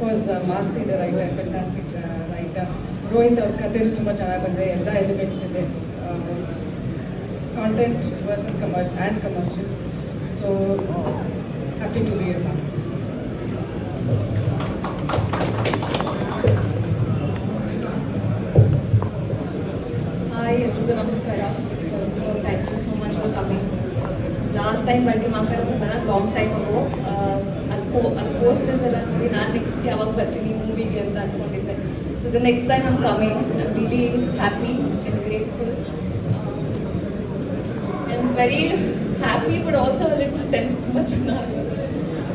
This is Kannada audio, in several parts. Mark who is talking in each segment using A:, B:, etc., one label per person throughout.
A: ಕೋರ್ಸ್ ಮಾಸ್ತಿ ಇದೆ ರೈಟರ್ ಫ್ಯಾಂಟಾಸ್ಟಿಕ್ ರೈಟರ್ ರೋಹಿತ್ ಅವ್ರ ಕಥೆಯಲ್ಲಿ ತುಂಬ ಚೆನ್ನಾಗಿ ಬಂದಿದೆ, ಎಲ್ಲ ಎಲಿಮೆಂಟ್ಸ್ ಇದೆ. Content versus ಕಮರ್ಷ್ and commercial so happy to be Mark
B: hi ಎಲ್ರಿಗೂ ನಮಸ್ಕಾರ. Thank you so much for coming last time ಬಗ್ಗೆ ಮಾತಾಡೋದು ನನಗೆ ಲಾಂಗ್ ಟೈಮ್ ಆಗೋ ಅಲ್ಲಿ ಪೋ ಅಲ್ಲಿ ಪೋಸ್ಟರ್ಸ್ ಎಲ್ಲ ನೋಡಿ ನಾನು ನೆಕ್ಸ್ಟ್ ಯಾವಾಗ ಬರ್ತೀನಿ ಮೂವಿಗೆ ಅಂತ ಅಂದ್ಕೊಂಡಿದ್ದೆ so the next time I'm coming I'm really happy and grateful and very happy but also little tense ತುಂಬ ಚೆನ್ನಾಗಿ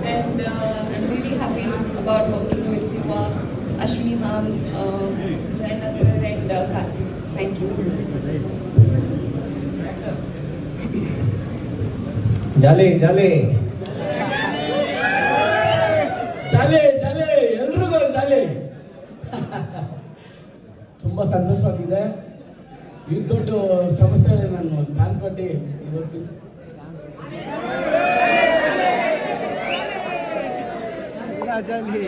B: and I am really happy about working with ಯುವ Ashwini ma'am Jayanna sir and Karthik thank you
C: jolly jolly jolly jolly ಎಲ್ರಿಗೂ ಜಾಲಿ ತುಂಬಾ ಸಂತೋಷವಾಗಿದೆ. ಈ ದೊಡ್ಡ ಸಂಸ್ಥೆಗಳಿಗೆ ನಾನು ಚಾನ್ಸ್ ಕೊಟ್ಟು ಚಾಲಿ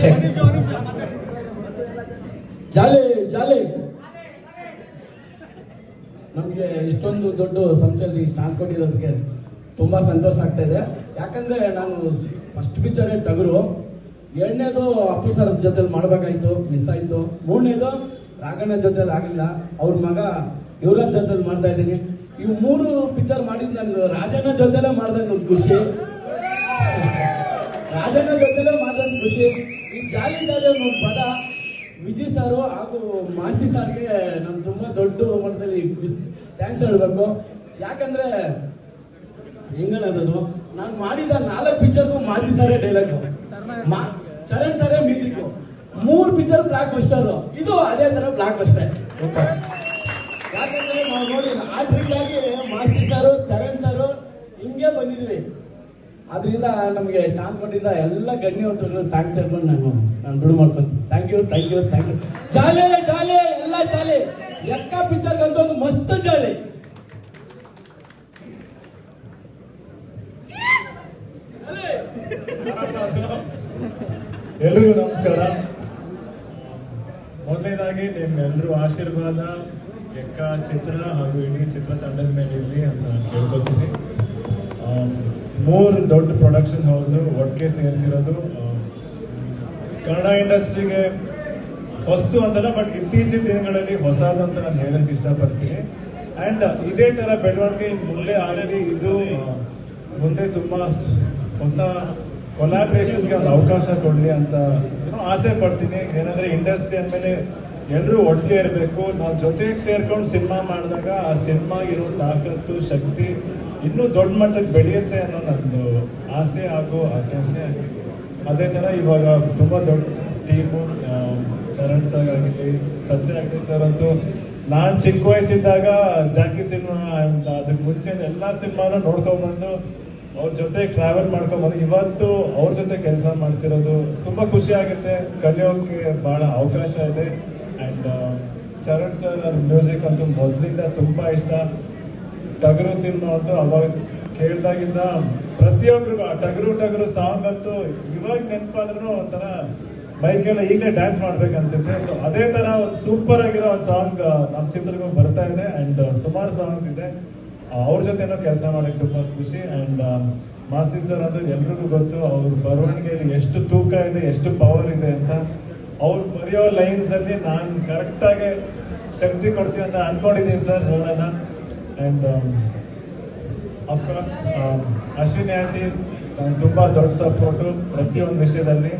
C: ಚೆಕ್. ಜಾಲಿ ಜಾಲಿ. ನಮಗೆ ಇಷ್ಟೊಂದು ದೊಡ್ಡ ಸಂಸ್ಥೆಯಲ್ಲಿ ಚಾನ್ಸ್ ಕೊಟ್ಟಿರೋದಕ್ಕೆ ತುಂಬ ಸಂತೋಷ ಆಗ್ತಾ ಇದೆ. ಯಾಕಂದ್ರೆ ನಾನು ಫಸ್ಟ್ ಪಿಕ್ಚರೇ ಟಗರು, ಎರಡನೇದು ಅಪ್ಪು ಸರ್ ಜೊತೆಲಿ ಮಾಡಬೇಕಾಯ್ತು ಮಿಸ್ ಆಯ್ತು. ಮೂರನೇದು ರಾಘಣ್ಣ ಜೊತೆಲಿ ಆಗಿಲ್ಲ. ಅವ್ರ ಮಗ ಯುವರಾಜ್ ಜೊತೆಲಿ ಮಾಡ್ತಾ ಇದ್ದೀನಿ. ಇವು ಮೂರು ಪಿಕ್ಚರ್ ಮಾಡಿದ್ದು ನನಗೆ ರಾಜಣ್ಣ ಜೊತೆಲೇ ಒಂದು ಖುಷಿ. ರಾಜಣ್ಣ ಜೊತೆಲೇ ಮಾಡ್ದಂಗೆ ಖುಷಿ. ಈ ಜಾಲಿ ಜಾಲಿ ಒಂದು ಪದ ಸಾರು ಹಾಗೂ ಮಾಸಿ ಸಾರ್ಗೆ ನಾನು ತುಂಬಾ ದೊಡ್ಡ ಮಟ್ಟದಲ್ಲಿ ಥ್ಯಾಂಕ್ಸ್ ಹೇಳಬೇಕು. ಯಾಕಂದ್ರೆ ಹೆಂಗನ್ನೋದು ನಾನು ಮಾಡಿದ ನಾಲ್ಕು ಪಿಕ್ಚರ್ಗೂ ಮಾಸಿ ಸಾರೇ ಡೈಲಾಗ್ ಚರಣ್ ಸಾರೇ ಮ್ಯೂಸಿಕ್ ಮೂರು ಪಿಕ್ಚರ್ ಬ್ಲಾಕ್ ಬಸ್ಟರ್ ಇದು ಅದೇ ತರ ಬ್ಲಾಕ್ ಬಸ್ಟರ್ ಯಾಕಂದ್ರೆ ನಾವು ನೋಡಿ ಆ ಟ್ರಿಕ್ ಆಗಿ ಮಾಸಿ ಸಾರು, ಚರಣ್ ಸಾರು ಹಿಂಗೆ ಬಂದಿದ್ವಿ. ಅದರಿಂದ ನಮಗೆ ಚಾನ್ಸ್ ಕೊಟ್ಟಿದ್ದ ಎಲ್ಲ ಗಣ್ಯವಂತರುಗಳು ಥ್ಯಾಂಕ್ಸ್ ಹೇಳ್ಕೊಂಡು ನಾನು ನಾನು ಬಿಡು ಮಾಡ್ಕೊಂತೀನಿ. Thank you thank you thank you jolly jolly ಎಲ್ಲ ಜಾಲಿ. ಎಕ್ಕ ಪಿಕ್ಚರ್ ಅಂತ ಒಂದು ಮಸ್ತ್ ಜಾಲಿ.
D: ಎಲ್ರಿಗೂ ನಮಸ್ಕಾರ. ಮೊದಲನೇದಾಗಿ ನಿಮ್ಮೆಲ್ಲರೂ ಆಶೀರ್ವಾದ. ಎಕ್ಕ ಚಿತ್ರ ಹಾಗೂ ಇಡೀ ಚಿತ್ರತಂಡದ ಮೇಲೆ ಇರಲಿ. ಮೂರು ದೊಡ್ಡ ಪ್ರೊಡಕ್ಷನ್ ಹೌಸು ಒಟ್ಟಿಗೆ ಸೇರ್ತಿರೋದು ಕನ್ನಡ ಇಂಡಸ್ಟ್ರಿಗೆ ಹೊಸ್ತು ಅಂತಲ್ಲ ಬಟ್ ಇತ್ತೀಚಿನ ದಿನಗಳಲ್ಲಿ ಹೊಸದು ಅಂತ ನಾನು ಹೇಳಕ್ ಇಷ್ಟಪಡ್ತೀನಿ. ಆ್ಯಂಡ್ ಇದೇ ಥರ ಬೆಳವಣಿಗೆ ಮುಂದೆ ಆಗಲಿ ಇದು ಮುಂದೆ ತುಂಬ ಹೊಸ ಕೊಲಾಬ್ರೇಷನ್ಗೆ ಒಂದು ಅವಕಾಶ ಕೊಡಲಿ ಅಂತ ಆಸೆ ಪಡ್ತೀನಿ. ಏನಂದ್ರೆ ಇಂಡಸ್ಟ್ರಿ ಅಂದಮೇಲೆ ಎಲ್ಲರೂ ಒಟ್ಟಿಗೆ ಇರಬೇಕು. ನಾವು ಜೊತೆಗೆ ಸೇರ್ಕೊಂಡು ಸಿನಿಮಾ ಮಾಡಿದಾಗ ಆ ಸಿನಿಮಾ ಇರೋ ತಾಕತ್ತು, ಶಕ್ತಿ ಇನ್ನೂ ದೊಡ್ಡ ಮಟ್ಟಕ್ಕೆ ಬೆಳೆಯುತ್ತೆ ಅನ್ನೋ ನಂದು ಆಸೆ ಹಾಗೂ ಆಕಾಂಕ್ಷೆ ಅದೇ ಥರ ಇವಾಗ ತುಂಬ ದೊಡ್ಡ ಟೀಮು ಚರಣ್ ಸರ್ ಆಗಲಿ ಸತ್ಯ ಅಗ್ನಿ ಸರ್ ಅಂತೂ ನಾನು ಚಿಕ್ಕ ವಯಸ್ಸಿದ್ದಾಗ ಜಾಕಿ ಸಿನಿಮಾ ಅದಕ್ಕೆ ಮುಂಚೆ ಎಲ್ಲ ಸಿನಿಮಾನು ನೋಡ್ಕೊಂಡ್ಬಂದು ಅವ್ರ ಜೊತೆ ಟ್ರಾವೆಲ್ ಮಾಡ್ಕೊಂಡ್ಬಂದು ಇವತ್ತು ಅವ್ರ ಜೊತೆ ಕೆಲಸ ಮಾಡ್ತಿರೋದು ತುಂಬ ಖುಷಿ ಆಗುತ್ತೆ. ಕಲಿಯೋಕೆ ಭಾಳ ಅವಕಾಶ ಇದೆ. ಆ್ಯಂಡ್ ಚರಣ್ ಸರ್ ಮ್ಯೂಸಿಕ್ ಅಂತೂ ಮೊದಲಿಂದ ತುಂಬ ಇಷ್ಟ. ಟಗರು ಸಿನಿಮಾ ಅಂತೂ ಅವಾಗ ಕೇಳಿದಾಗಿಂದ ಪ್ರತಿಯೊಬ್ಬರಿಗೂ ಆ ಟಗರು ಟಗರು ಸಾಂಗ್ ಅಂತೂ ಇವಾಗ ನೆನಪಾದ್ರೂ ಒಂಥರ ಬೈಕೆಲ್ಲ ಈಗಲೇ ಡ್ಯಾನ್ಸ್ ಮಾಡ್ಬೇಕು ಅನ್ಸುತ್ತೆ ಸೊ ಅದೇ ತರ ಒಂದು ಸೂಪರ್ ಆಗಿರೋ ಒಂದು ಸಾಂಗ್ ನಮ್ಮ ಚಿತ್ರಕ್ಕೆ ಬರ್ತಾ ಇದೆ ಅಂಡ್ ಸುಮಾರು ಸಾಂಗ್ಸ್ ಇದೆ. ಅವ್ರ ಜೊತೆನೂ ಕೆಲಸ ಮಾಡಕ್ಕೆ ತುಂಬಾ ಖುಷಿ ಅಂಡ್ ಮಾಸ್ತಿ ಸರ್ ಅದು ಎಲ್ರಿಗೂ ಗೊತ್ತು, ಅವ್ರ ಬರವಣಿಗೆಯಲ್ಲಿ ಎಷ್ಟು ತೂಕ ಇದೆ, ಎಷ್ಟು ಪವರ್ ಇದೆ ಅಂತ. ಅವ್ರು ಬರೆಯೋ ಲೈನ್ಸ್ ಅಲ್ಲಿ ನಾನು ಕರೆಕ್ಟಾಗಿ ಶಕ್ತಿ ಕೊಡ್ತೀವಿ ಅಂತ ಅನ್ಕೊಂಡಿದ್ದೀನಿ ಸರ್ ನೋಡೋಣ ಅಂಡ್ ಅಫ್ಕೋರ್ಸ್ ಅಶ್ವಿನಿ ಆಂಟಿ ನಂಗೆ ತುಂಬ ದೊಡ್ಡ ಸಪೋರ್ಟು ಪ್ರತಿಯೊಂದು ವಿಷಯದಲ್ಲಿ